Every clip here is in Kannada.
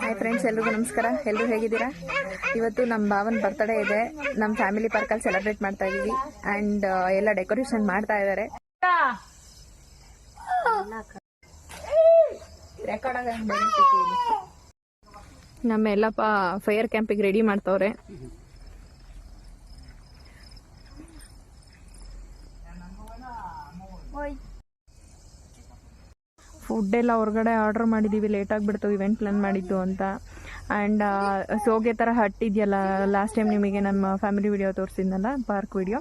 ಹಾಯ್ ಫ್ರೆಂಡ್ಸ್ ಎಲ್ರಿಗೂ ನಮಸ್ಕಾರ. ಎಲ್ಲರೂ ಹೇಗಿದ್ದೀರಾ? ಇವತ್ತು ನಮ್ಮ ಭಾವನ ಬರ್ತಡೇ ಇದೆ. ನಮ್ಮ ಫ್ಯಾಮಿಲಿ ಪಾರ್ಕಲ್ಲಿ ಸೆಲೆಬ್ರೇಟ್ ಮಾಡ್ತಾ ಇದೀವಿ. ಅಂಡ್ ಎಲ್ಲ ಡೆಕೋರೇಷನ್ ಮಾಡ್ತಾ ಇದ್ದಾರೆ ನಮ್ಮ ಎಲ್ಲಪ್ಪ ಫೈರ್ ಕ್ಯಾಂಪಿಗೆ ರೆಡಿ ಮಾಡ್ತವ್ರೆ. ಫುಡ್ ಎಲ್ಲ ಹೊರಗಡೆ ಆರ್ಡರ್ ಮಾಡಿದ್ದೀವಿ ಲೇಟ್ ಬಿಡ್ತು ಇವೆಂಟ್ ಪ್ಲ್ಯಾನ್ ಮಾಡಿದ್ದು ಅಂತ. ಆ್ಯಂಡ್ ಸೋಗೆ ಥರ ಹಟ್ಟಿದೆಯಲ್ಲ ಲಾಸ್ಟ್ ಟೈಮ್ ನಿಮಗೆ ನಮ್ಮ ಫ್ಯಾಮಿಲಿ ವಿಡಿಯೋ ತೋರಿಸಿದ್ನಲ್ಲ ಪಾರ್ಕ್ ವಿಡಿಯೋ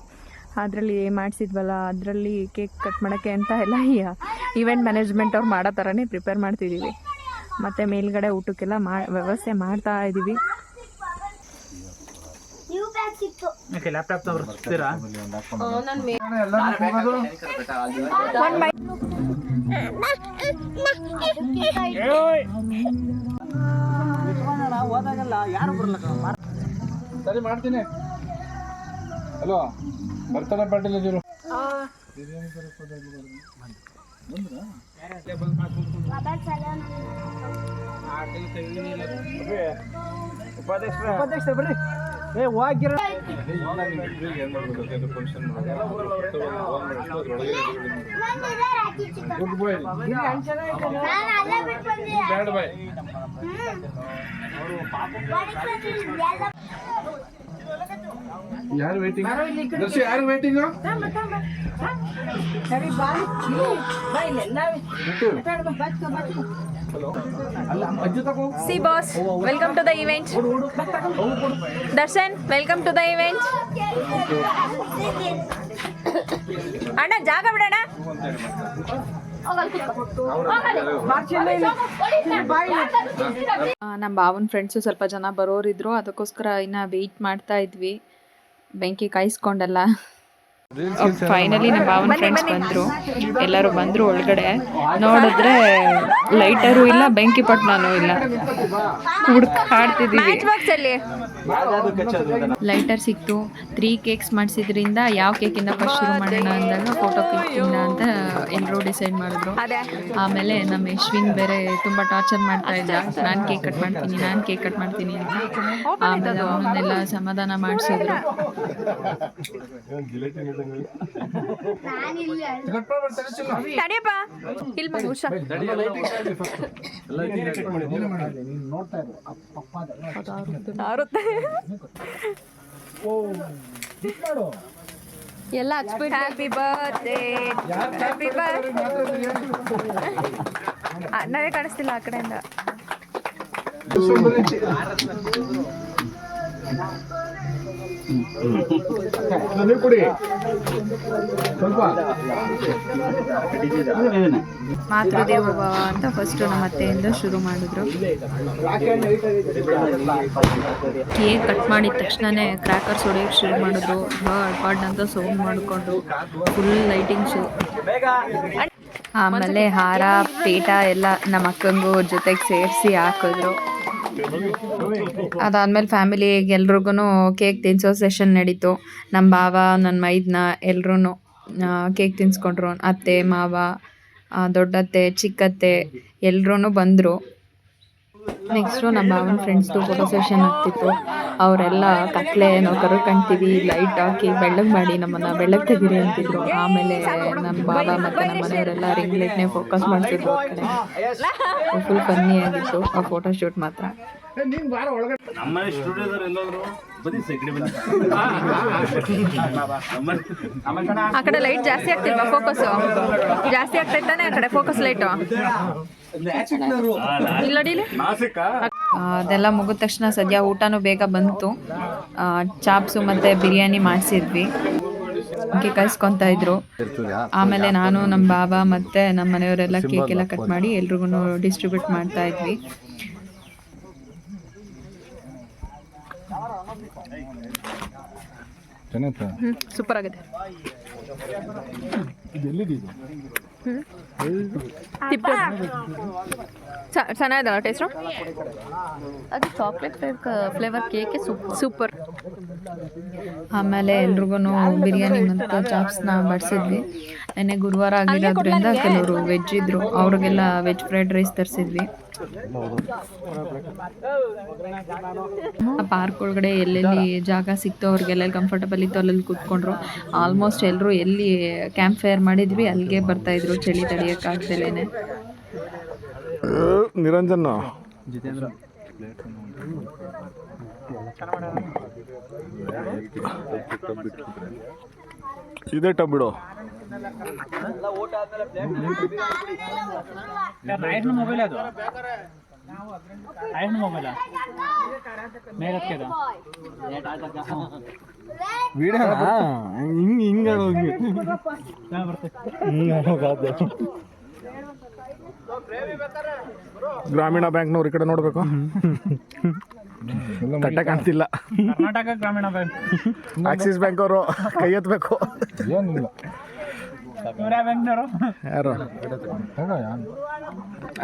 ಅದರಲ್ಲಿ ಮಾಡಿಸಿದ್ವಲ್ಲ, ಅದರಲ್ಲಿ ಕೇಕ್ ಕಟ್ ಮಾಡೋಕ್ಕೆ ಅಂತ ಎಲ್ಲ ಇವೆಂಟ್ ಮ್ಯಾನೇಜ್ಮೆಂಟ್ ಅವ್ರು ಮಾಡೋ ಥರನೇ ಪ್ರಿಪೇರ್ ಮಾಡ್ತಿದ್ದೀವಿ ಮತ್ತು ಮೇಲ್ಗಡೆ ಊಟಕ್ಕೆಲ್ಲ ಮಾ, ವ್ಯವಸ್ಥೆ ಮಾಡ್ತಾ ಇದ್ದೀವಿ ಓಕೆ ಲ್ಯಾಪ್ಟಾಪ್ ತಗೋರ್ತೀರಾ ಹೋದಾಗಲ್ಲ ಯಾರು ಬರಲ್ಲ ಸರಿ ಮಾಡ್ತೀನಿ. ಹಲೋ ಬರ್ತಾನೆ ಪಾಟೀಲ್ ಇದ್ರು ಉಪಾಧ್ಯಕ್ಷ ಬರ್ರಿ. ಏ ಹೋಗಿರ ಗುಡ್ ಬಾಯ್. ಬ್ಯಾಡ್ ಬಾಯ್. ಯಾರು ವೇಟಿಂಗ್ ದರ್ಶಿ ಯಾರು ವೇಟಿಂಗ್ ಅಲ್ಲ ಅಜ್ಜಿ ತಗೋ. See boss welcome to the event Darshan welcome to the event ಅಣ್ಣ ಜಾಗ ಬಿಡೋಣ. ನಮ್ಮ ಭಾವನ ಫ್ರೆಂಡ್ಸು ಸ್ವಲ್ಪ ಜನ ಬರೋರಿದ್ರು ಅದಕ್ಕೋಸ್ಕರ ಇನ್ನ ವೆಯ್ಟ್ ಮಾಡ್ತಾ ಇದ್ವಿ. ಬೆಂಕಿ ಕಾಯಿಸ್ಕೊಂಡೆಲ್ಲ. ಫೈನಲಿ ನಮ್ಮ ಭಾವನ ಫ್ರೆಂಡ್ಸ್ ಬಂದ್ರು. ಎಲ್ಲರೂ ಬಂದ್ರು ಒಳಗಡೆ. ನೋಡಿದ್ರೆ ಲೈಟರು ಇಲ್ಲ ಬೆಂಕಿ ಪಟ್ನಾನು ಇಲ್ಲ ಹುಡುಕಾಡ್ತಿದೀವಿ ಲೈಟರ್ ಸಿಕ್ತು. ತ್ರೀ ಕೇಕ್ಸ್ ಮಾಡಿಸಿದ್ರಿಂದ ಯಾವ ಕೇಕಿಂದ ಫಸ್ಟ್ ಶುರು ಮಾಡೋಣ ಅಂದಾಗ ಫೋಟೋ ಕೇಕಿಂದ ಅಂತ ಎಲ್ಲರೂ ಡಿಸೈಡ್ ಮಾಡಿದ್ರು. ಆಮೇಲೆ ನಮ್ಮ ಯಶ್ವಿನ್ ಬೇರೆ ತುಂಬಾ ಟಾರ್ಚರ್ ಮಾಡ್ತಾ ಇದ್ದ. ನಾನು ಕೇಕ್ ಕಟ್ ಮಾಡ್ತೀನಿ ನಾನು ಕೇಕ್ ಕಟ್ ಮಾಡ್ತೀನಿ ಅಂತ. ಆಮೇಲೆ ಅವನನ್ನೆಲ್ಲ ಸಮಾಧಾನ ಮಾಡಿಸಿದ್ರು. ತಡಿಯಪ್ಪ. ಎಲ್ಲ ಹಚ್ಬಿಟ್ಟು ಹ್ಯಾಪಿ ಬರ್ತ್ಡೇ ಹ್ಯಾಪಿ ನಾವೇ ಕಾಣಿಸ್ತಿಲ್ಲ ಆ ಕಡೆಯಿಂದ. ನೀವು ಕೊಡಿ ಸ್ವಲ್ಪ. ಅಂತ ಫಸ್ಟ್ ನಮ್ಮ ಅತ್ತೆಯಿಂದ ಶುರು ಮಾಡಿದ್ರು. ಕೇಕ್ ಕಟ್ ಮಾಡಿದ ತಕ್ಷಣನೇ ಕ್ರ್ಯಾಕರ್ಸ್ ಹೊಡೆಯೋಕೆ ಶುರು ಮಾಡಿದ್ರು. ಬರ್ಡ್ ಬರ್ಡ್ ಅಂತ ಸೌಂಡ್ ಮಾಡಿಕೊಂಡು ಫುಲ್ ಲೈಟಿಂಗ್ಸು ಆಮೇಲೆ ಹಾರ ಪೀಠ ಎಲ್ಲ ನಮ್ಮ ಅಕ್ಕಂಗೂ ಜೊತೆಗೆ ಸೇರಿಸಿ ಹಾಕಿದ್ರು. ಅದಾದ್ಮೇಲೆ ಫ್ಯಾಮಿಲಿ ಎಲ್ರಿಗೂ ಕೇಕ್ ತಿನ್ಸೋ ಸೆಷನ್ ನಡೀತು. ನಮ್ಮ ಭಾವ ನನ್ನ ಮೈದ್ನ ಎಲ್ರೂ ಕೇಕ್ ತಿನ್ಸ್ಕೊಂಡ್ರು. ಅತ್ತೆ, ಮಾವ ದೊಡ್ಡತ್ತೆ, ಚಿಕ್ಕತ್ತೆ ಎಲ್ರೂ ಬಂದರು. ನೆಕ್ಸ್ಟು ನಮ್ಮ ಭಾವನ ಫ್ರೆಂಡ್ಸ್ದು ಫೋಟೋ ಸೆಷನ್ ಆಗ್ತಿತ್ತು. ಅವರೆಲ್ಲ ಕತ್ಲೆ ನಾವು ಕರು ಕಾಣ್ತೀವಿ ಲೈಟ್ ಹಾಕಿ ಬೆಳ್ಳಗೆ ಮಾಡಿ ನಮ್ಮನ್ನು ಬೆಳ್ಳಗೆ ತೆಗೀರಿ ಅಂತಿದ್ರು. ಆಮೇಲೆ ನಮ್ಮ ಬಾಬಾ ಮತ್ತು ನಮ್ಮ ಮನೆಯವರೆಲ್ಲ ರಿಂಗ್ ಲೈಟ್ನೇ ಫೋಕಸ್ ಮಾಡ್ತಿದ್ರು ಆ ಕಡೆ. ಫುಲ್ ಫನ್ನಿ ಆಗಿತ್ತು ಆ ಫೋಟೋ ಶೂಟ್ ಮಾತ್ರ. ಆ ಕಡೆ ಲೈಟ್ ಜಾಸ್ತಿ ಆಗ್ತಿಲ್ವಾ ಫೋಕಸ್ ಜಾಸ್ತಿ ಆಗ್ತೈತಾನೆ ಆ ಕಡೆ ಫೋಕಸ್ ಲೈಟು ಅದೆಲ್ಲ ಮುಗಿದ ತಕ್ಷಣ ಸದ್ಯ ಊಟನೂ ಬೇಗ ಬಂತು. ಚಾಪ್ಸು ಮತ್ತೆ ಬಿರಿಯಾನಿ ಮಾಡಿಸಿದ್ವಿ. ಕೇಕ್ ಇದ್ರು. ಆಮೇಲೆ ನಾನು ನಮ್ಮ ಬಾಬಾ ಮತ್ತೆ ನಮ್ಮ ಮನೆಯವರೆಲ್ಲ ಕೇಕ್ ಎಲ್ಲ ಕಟ್ ಮಾಡಿ ಎಲ್ರಿಗೂ ಡಿಸ್ಟ್ರಿಬ್ಯೂಟ್ ಮಾಡ್ತಾ ಇದ್ವಿ. ಚೆನ್ನಾಯ್ತಾ ಸೂಪರ್ ಆಗಿದೆ. ತಿಪ್ಪೆ ಚೆನ್ನಾಗಿದಾವ ಟೇಸ್ಟು ಅದು chocolate flavour cake super super ಆಮೇಲೆ ಎಲ್ರಿಗೂ ಬಿರಿಯಾನಿ ಮತ್ತು ಚಾಪ್ಸ್ನ ಬಡಿಸಿದ್ವಿ. ನೆನ್ನೆ ಗುರುವಾರ ಆಗಿರೋದ್ರಿಂದ ಕೆಲವರು ವೆಜ್ ಇದ್ರು. ಅವ್ರಿಗೆಲ್ಲ ವೆಜ್ ಫ್ರೈಡ್ ರೈಸ್ ತರಿಸಿದ್ವಿ. ಪಾರ್ಕ್ ಒಳಗಡೆ ಎಲ್ಲೆಲ್ಲಿ ಜಾಗ ಸಿಕ್ತೋ ಅವ್ರಿಗೆಲ್ಲ ಕಂಫರ್ಟಬಲ್ ಇತ್ತು ಅಲ್ಲಲ್ಲಿ ಕೂತ್ಕೊಂಡ್ರು. ಆಲ್ಮೋಸ್ಟ್ ಎಲ್ಲರೂ ಎಲ್ಲಿ ಕ್ಯಾಂಪ್ ಫೈರ್ ಮಾಡಿದ್ವಿ, ಅಲ್ಲಿಗೆ ಬರ್ತಾ ಇದ್ರು ಚಳಿ ತಡೆಯೋಕ್ಕಾಗ್ದಲೇ ನಿರಂಜನ್. ಇದೇ ಟಬ್ ಬಿಡು. ಮೊಬೈಲ್ ಅದು. ಐನ್ ಮೊಬೈಲ ಮೇಲೆ ವಿಡಿಯೋ ಹಿಂಗ್ ಹಿಂಗ ಗ್ರಾಮೀಣ ಬ್ಯಾಂಕ್ನವ್ರು ಈ ಕಡೆ ನೋಡ್ಬೇಕು? ತಟ್ಟೆ ಕಾಣ್ತಿಲ್ಲ. ಕರ್ನಾಟಕ ಗ್ರಾಮೀಣ ಬ್ಯಾಂಕ್. ಆಕ್ಸಿಸ್ ಬ್ಯಾಂಕ್ ಅವರು ಕೈ ಎತ್ತಬೇಕು ಏನಿಲ್ಲ. ಯಾರು?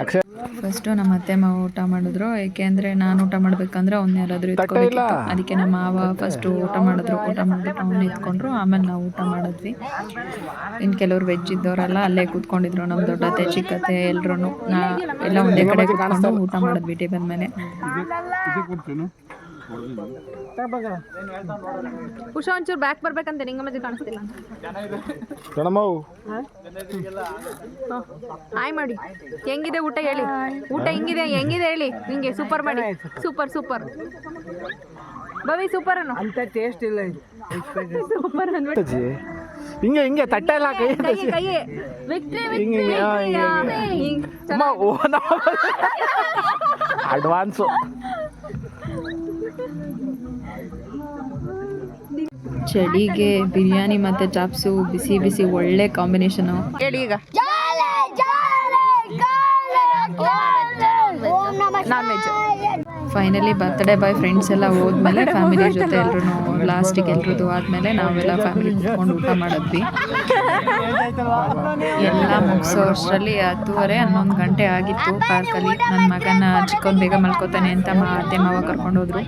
ಅಕ್ಷಯ್. ಫಸ್ಟು ನಮ್ಮ ಅತ್ತೆ ಮಾವ ಊಟ ಮಾಡಿದ್ರು. ಏಕೆಂದರೆ ನಾನು ಊಟ ಮಾಡ್ಬೇಕಂದ್ರೆ ಅವ್ನ ಯಾರಾದರೂ. ಅದಕ್ಕೆ ನಮ್ಮ ಮಾವ ಫಸ್ಟು ಊಟ ಮಾಡಿದ್ರು. ಊಟ ಮಾಡ್ಬಿಟ್ಟು ಅವ್ನು ಇತ್ಕೊಂಡ್ರು ಆಮೇಲೆ ನಾವು ಊಟ ಮಾಡಿದ್ವಿ. ಇನ್ನು ಕೆಲವ್ರು ವೆಜ್ ಇದ್ದವರೆಲ್ಲ ಅಲ್ಲೇ ಕೂತ್ಕೊಂಡಿದ್ರು ನಮ್ಮ ದೊಡ್ಡತ್ತೆ ಚಿಕ್ಕತ್ತೆ ಎಲ್ರೂ ಎಲ್ಲ ಒಂದೇ ಕಡೆ ಕೂತ್ಕೊಂಡು ಊಟ ಮಾಡಿದ್ವಿ ಟೇಬಲ್ ಮೇಲೆ. ಉಷಾ ಒಂಚೂರು ಬ್ಯಾಕ್ ಬರ್ಬೇಕಂತೆ ನಿಂಗ ಮಧ್ಯೆ ಕಾಣಿಸ್ತಿಲ್ಲ ಕಣಮ್ಮವು ಹಾಯ್ ಮಾಡಿ. ಹೆಂಗಿದೆ ಊಟ ಹೇಳಿ? ಊಟ ಹೆಂಗಿದೆ? ಹೆಂಗಿದೆ ಹೇಳಿ ನಿಂಗೆ ಸೂಪರ್ ಮಾಡಿ. ಸೂಪರ್ ಸೂಪರ್ ಬವಿ ಸೂಪರ್ ಅನ್ನು? ಅಂತ ಟೇಸ್ಟ್ ಇಲ್ಲ ಇದು. ಸೂಪರ್ ಅನ್ಬಿಟ್ಟು. ಹಿಂಗೆ ಹಿಂಗೆ ತಟ್ಟೆ ಎಲ್ಲ ಕೈ ಹಿಂಗೆ. ಅಡ್ವಾನ್ಸು ಚಳಿಗೆ ಬಿರಿಯಾನಿ ಮತ್ತೆ ಚಾಪ್ಸು ಬಿಸಿ ಬಿಸಿ ಒಳ್ಳೆ ಕಾಂಬಿನೇಷನ್ ಹೇಳಿ ಈಗ. Non veg finally birthday boy friends ಎಲ್ಲ ಹೋದ್ಮೇಲೆ ಫ್ಯಾಮಿಲಿ ಜೊತೆ ಎಲ್ಲರೂ ಲಾಸ್ಟಿಗೆ ಎಲ್ರದ್ದು ಆದಮೇಲೆ ನಾವೆಲ್ಲ ಫ್ಯಾಮಿಲಿ ಕುತ್ಕೊಂಡು ಊಟ ಮಾಡಿದ್ವಿ. ಎಲ್ಲ ಮುಗಿಸೋ ಅಷ್ಟರಲ್ಲಿ ಹತ್ತುವರೆ, ಹನ್ನೊಂದು ಗಂಟೆ ಆಗಿತ್ತು ಪಾರ್ಕಲ್ಲಿ. ನನ್ನ ಮಗನ ಚಿಕ್ಕವನ್ ಬೇಗ ಮಲ್ಕೋತಾನೆ ಅಂತ ಮಾ ಅತ್ತೆ ಮಾವ ಕರ್ಕೊಂಡೋದ್ರು